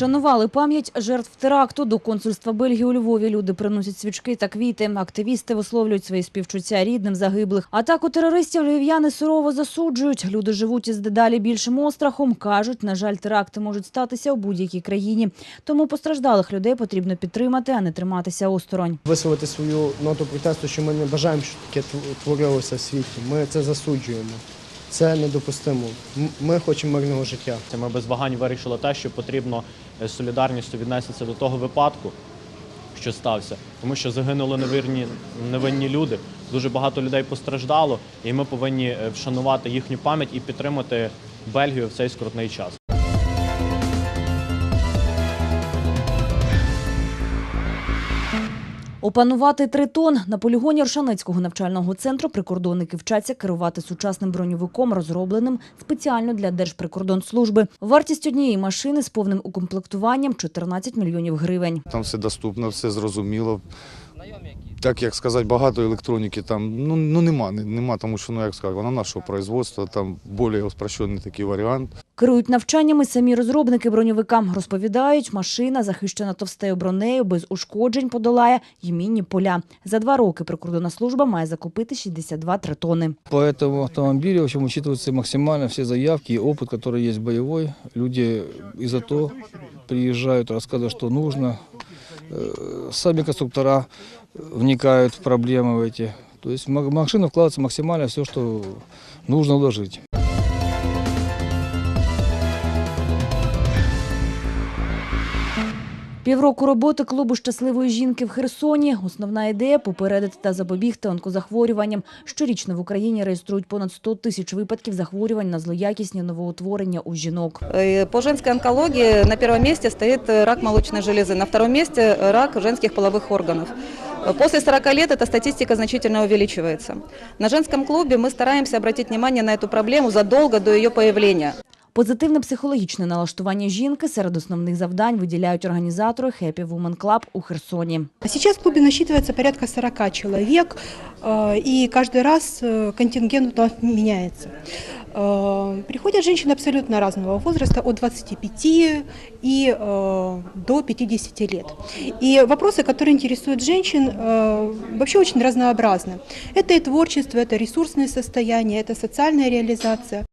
Вшанували пам'ять жертв теракту. До консульства Бельгії у Львові люди приносять свічки та квіти. Активісти висловлюють свої співчуття рідним загиблих. Атаку терористів львів'яни сурово засуджують. Люди живуть із дедалі більшим острахом. Кажуть, на жаль, теракти можуть статися у будь-якій країні. Тому постраждалих людей потрібно підтримати, а не триматися осторонь. висловити свою ноту протесту, що ми не бажаємо, щоб таке тв- творилося в світі. Ми це засуджуємо. Це недопустимо. Ми хочемо мирного життя. Ми без вагань вирішили те, що потрібно е, солідарністю віднестися до того випадку, що стався, тому що загинули невинні, невинні люди. Дуже багато людей постраждало, і ми повинні е, вшанувати їхню пам'ять і підтримати Бельгію в цей скрутний час. Опанувати тритон на полігоні Оршаницького навчального центру прикордонники вчаться керувати сучасним броньовиком, розробленим спеціально для Держприкордонслужби. Вартість однієї машини з повним укомплектуванням 14 мільйонів гривень. Там все доступно, все зрозуміло. Так як сказати, багато електроніки там ну, ну нема, не- нема, тому що ну як сказати, вона нашого производства, там більш спрощений такий варіант. Керують навчаннями самі розробники броньовика. Розповідають, машина захищена товстею бронею, без ушкоджень подолає й мінні поля. За два роки прикордонна служба має закупити 62 тритони. По этому автомобилю, в общем, учитываются максимально все заявки и опыт, который есть боевой. Люди из АТО приезжают, рассказывают, что нужно. Э, Сами конструктора вникают в проблемы эти. То есть в ма- машину вкладывается максимально все, что нужно вложить. Півроку роботи клубу щасливої жінки в Херсоні. Основна ідея попередити та запобігти онкозахворюванням. Щорічно в Україні реєструють понад 100 тисяч випадків захворювань на злоякісні новоутворення у жінок. Э, По женской онкологии на первом месте стоит э, рак молочной железы, на втором месте э, рак женских половых органов. Э, После 40 лет эта статистика значительно увеличивается. На женском клубе мы стараемся обратить внимание на эту проблему задолго до ее появления. Позитивне психологічне налаштування жінки серед основних завдань виділяють організатори Happy Woman Club у Херсоні. А Сейчас в клубе насчитывается порядка 40 человек, э, и каждый раз э, контингент у нас меняется. Э, Приходят женщины абсолютно разного возраста, от 25 и э, до 50 лет. И вопросы, которые интересуют женщин, э, вообще очень разнообразны. Это и творчество, это ресурсные состояния, это социальная реализация.